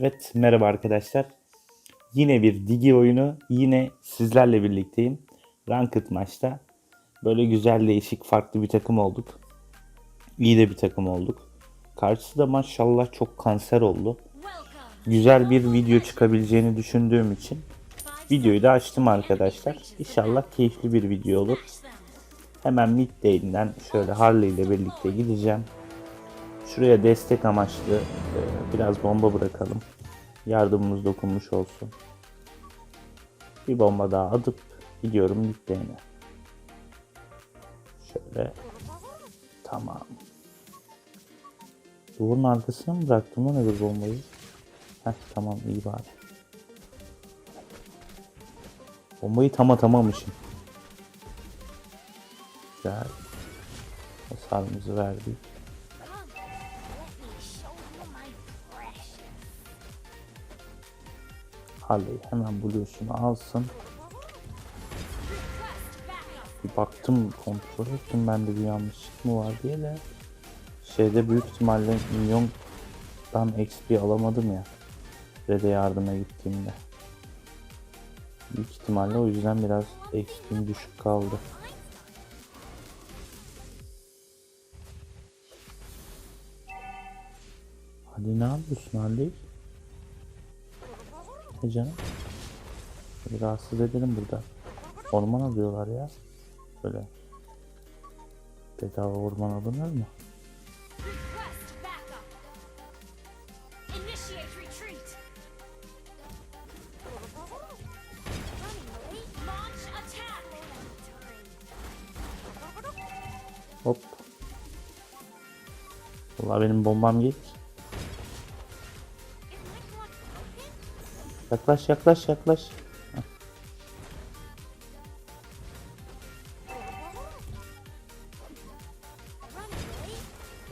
Evet merhaba arkadaşlar. Yine bir Digi oyunu. Yine sizlerle birlikteyim. Ranked maçta. Böyle güzel değişik farklı bir takım olduk. İyi de bir takım olduk. Karşısı da maşallah çok kanser oldu. Güzel bir video çıkabileceğini düşündüğüm için videoyu da açtım arkadaşlar. İnşallah keyifli bir video olur. Hemen mid lane'den şöyle Harley ile birlikte gideceğim. Şuraya destek amaçlı e, biraz bomba bırakalım. Yardımımız dokunmuş olsun. Bir bomba daha atıp gidiyorum lane'e. Şöyle. Tamam. Duvarın arkasına mı bıraktım lan öbür bombayı? Heh tamam iyi bari. Bombayı tam atamamışım. Güzel. Hasarımızı verdik. Harley hemen Blue'sunu alsın. Bir baktım kontrol ettim ben de bir yanlışlık mı var diye de şeyde büyük ihtimalle milyondan XP alamadım ya. Red'e yardıma gittiğimde. Büyük ihtimalle o yüzden biraz XP'm düşük kaldı. Hadi ne yapıyorsun Harley? Ne canım? Bir rahatsız edelim burada. Orman alıyorlar ya. Böyle. Bedava orman alınır mı? Hop. Vallahi benim bombam geç. Yaklaş yaklaş yaklaş.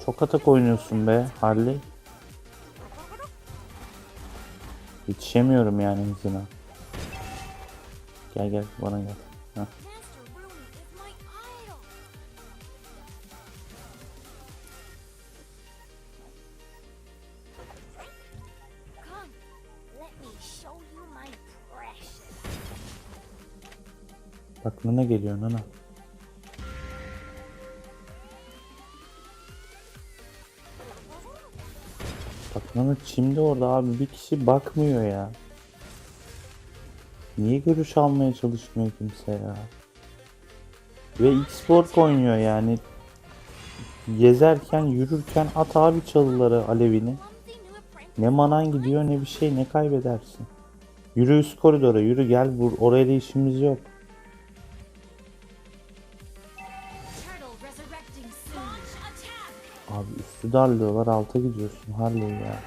Çok atak oynuyorsun be Harley. Yetişemiyorum yani hızına. Gel gel bana gel. Heh. Bak Nana geliyor Nana. Bak Nana şimdi orada abi bir kişi bakmıyor ya. Niye görüş almaya çalışmıyor kimse ya? Ve X-Borg oynuyor yani. Gezerken, yürürken at abi çalıları alevini. Ne manan gidiyor ne bir şey ne kaybedersin. Yürü üst koridora yürü gel vur oraya da işimiz yok. Abi üstü darlıyorlar alta gidiyorsun Harley ya.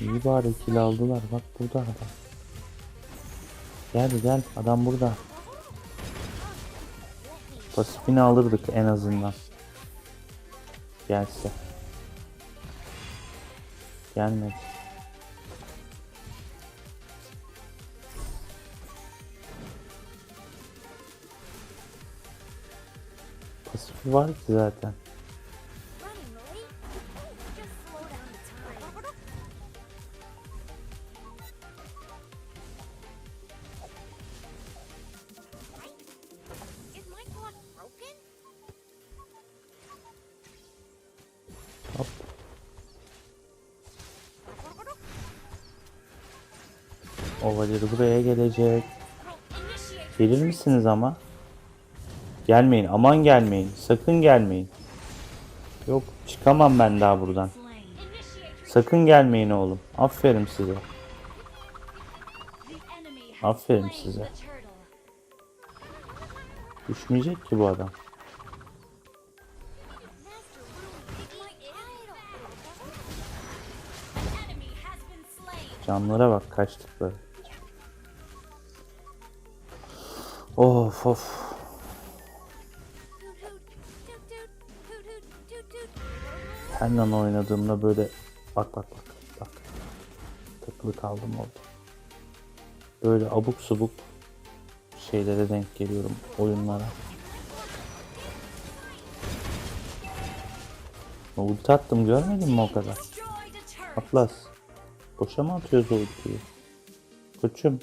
İyi bari kill aldılar bak burada adam. Gel gel adam burada. Pasifini alırdık en azından. Gelse. Gelmedi. My clock broken? Hop. Ovaleri buraya gelecek. Gelir misiniz ama? Gelmeyin. Aman gelmeyin. Sakın gelmeyin. Yok çıkamam ben daha buradan. Sakın gelmeyin oğlum. Aferin size. Aferin size. Düşmeyecek ki bu adam. Canlara bak kaçtıkları. Of of. Her an oynadığımda böyle bak bak bak bak. Tıklı kaldım oldu. Böyle abuk subuk şeylere denk geliyorum oyunlara. Ulti attım görmedin mi o kadar? Atlas. Boşa mı atıyoruz ultiyi? Koçum.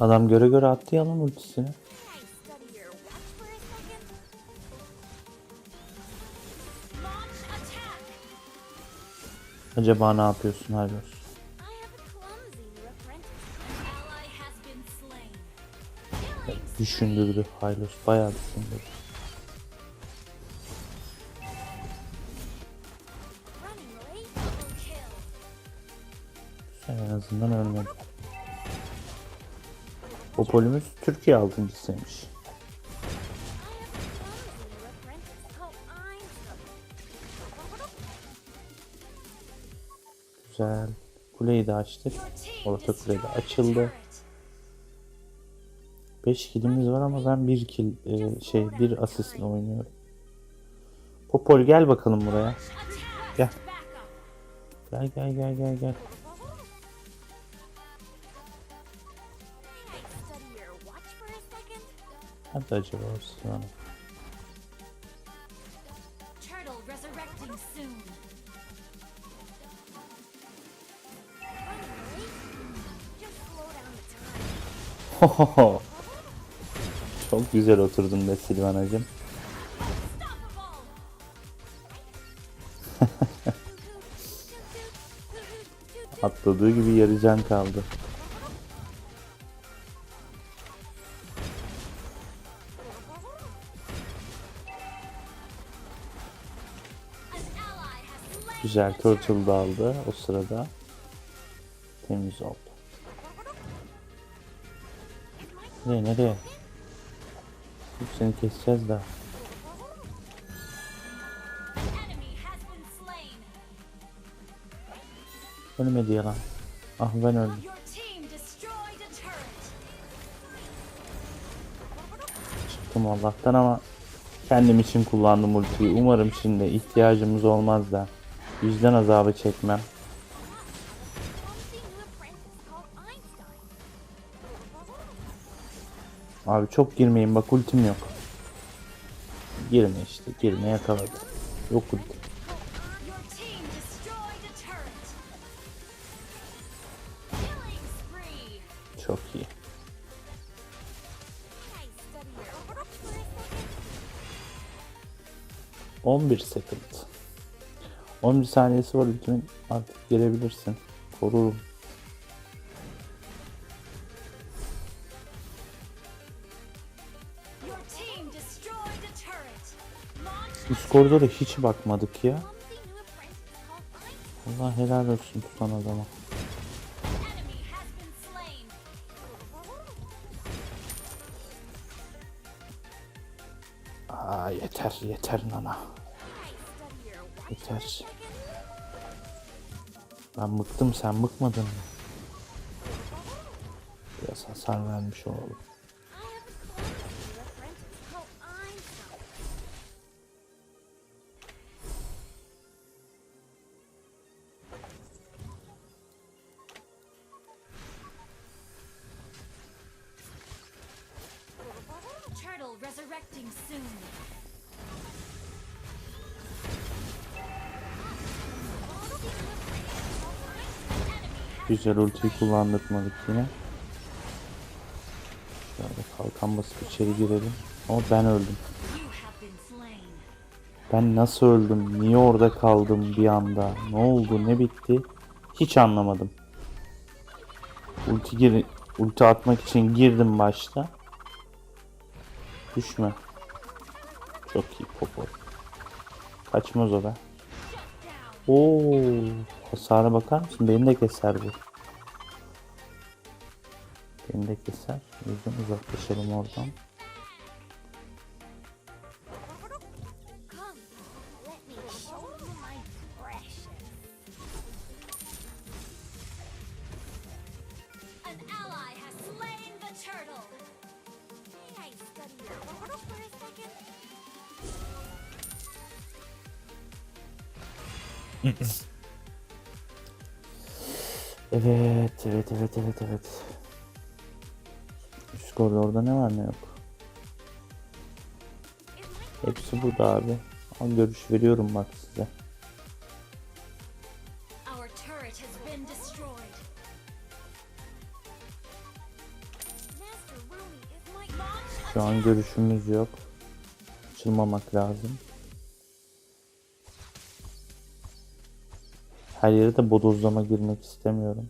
Adam göre göre attı ya lan ultisini. Has been slain. Killing Düşündürdü Hylos. Bayağı düşündürdü. Sen en azından ölmedin. Popolümüz Türkiye altıncısıymış. Güzel. Kuleyi de açtık. Orta kule de açıldı. turret. 5 kilimiz var ama ben 1 kill e, şey bir asistle oynuyorum. Popol gel bakalım buraya. Gel. Gel gel gel gel gel. Can I study Çok güzel oturdun be. Unstoppable. Atladığı gibi yarı can kaldı. Güzel turtle da aldı o sırada. Temiz oldu. Nereye nereye? Dur, Seni keseceğiz daha. Ölmedi yalan. Ah ben öldüm. Çıktım Allah'tan ama kendim için kullandım ultiyi. Umarım şimdi ihtiyacımız olmaz da vicdan azabı çekmem. Abi çok girmeyin bak ultim yok. Girme işte girme yakaladı. Yok ulti. Çok iyi. For a second? 11 second. 11 saniyesi var ultimin. Artık girebilirsin. Korurum. Üst koridora hiç bakmadık ya. Allah helal olsun tutan adama. Aa yeter yeter nana. Yeter. Ben bıktım sen bıkmadın mı? Biraz hasar vermiş olalım. Resurrecting soon. Güzel ultiyi kullandırmadık yine. Şöyle kalkan basıp içeri girelim. Ama ben öldüm. Ben nasıl öldüm? Niye orada kaldım bir anda? Ne oldu? Ne bitti? Hiç anlamadım. Ulti gir ulti atmak için girdim başta. Düşme. Çok iyi popo. Kaçmaz o da. Oo, hasara bakar mısın? Beni de keser bu. Beni de keser. Yüzden uzaklaşalım oradan. Evet, evet, evet, evet, evet. Üst koridorda ne var ne yok. Hepsi burada abi. Al görüş veriyorum bak size. Şu an görüşümüz yok. Açılmamak lazım. Her yere de bodozlama girmek istemiyorum.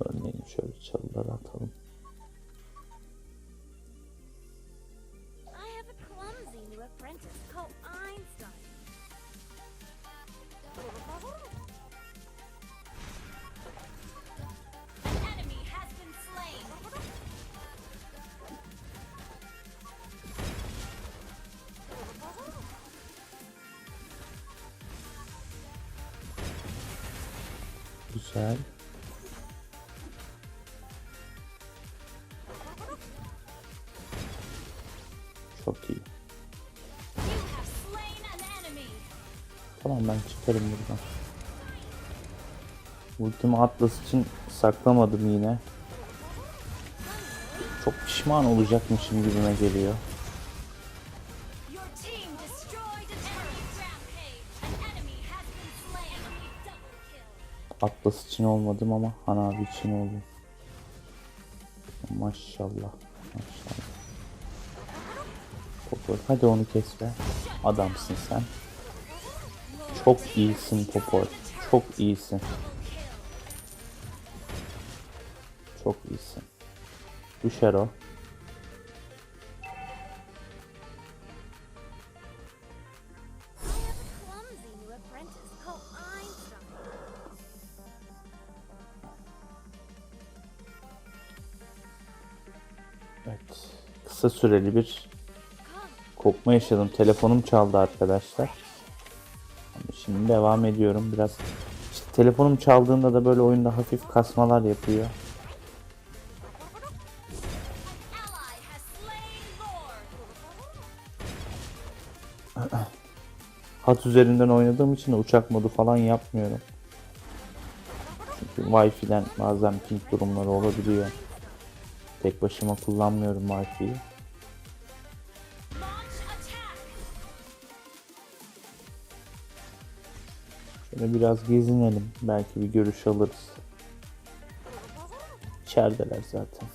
Örneğin şöyle çalıları atalım. Güzel. Çok iyi. Tamam ben çıkarım buradan. Ultimi Atlas için saklamadım yine. Çok pişman olacakmışım gibime geliyor. Atlas için olmadım ama Han abi için oldum. Maşallah. Maşallah. Popor hadi onu kes be. Adamsın sen. Çok iyisin Popor. Çok iyisin. Çok iyisin. Düşer o. Kısa süreli bir kopma yaşadım. Telefonum çaldı arkadaşlar. Şimdi devam ediyorum. Biraz işte telefonum çaldığında da böyle oyunda hafif kasmalar yapıyor. Hat üzerinden oynadığım için de uçak modu falan yapmıyorum. Çünkü Wi-Fi'den bazen ping durumları olabiliyor. Tek başıma kullanmıyorum Wi-Fi'yi. Şöyle biraz gezinelim. Belki bir görüş alırız. İçerideler zaten.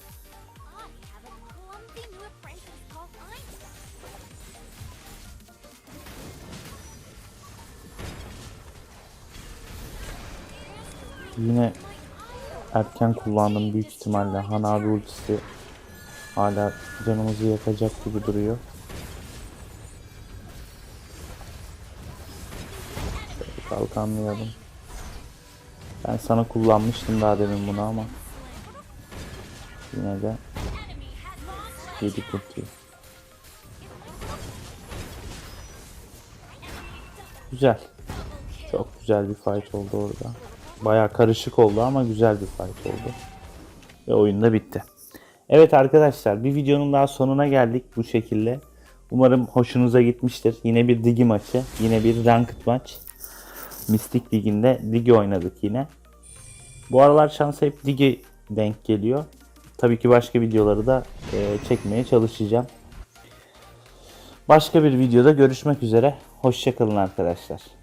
Yine erken kullandım büyük ihtimalle. Han abi ultisi hala canımızı yakacak gibi duruyor. Kalkanlayalım. Ben sana kullanmıştım daha demin bunu ama yine de yedik ultiyi. Güzel. Çok güzel bir fight oldu orada. Baya karışık oldu ama güzel bir fight oldu. Ve oyun da bitti. Evet arkadaşlar bir videonun daha sonuna geldik bu şekilde. Umarım hoşunuza gitmiştir. Yine bir digi maçı. Yine bir ranked maç. Mystic Ligi'nde digi oynadık yine. Bu aralar şans hep digi denk geliyor. Tabii ki başka videoları da e, çekmeye çalışacağım. Başka bir videoda görüşmek üzere. Hoşçakalın arkadaşlar.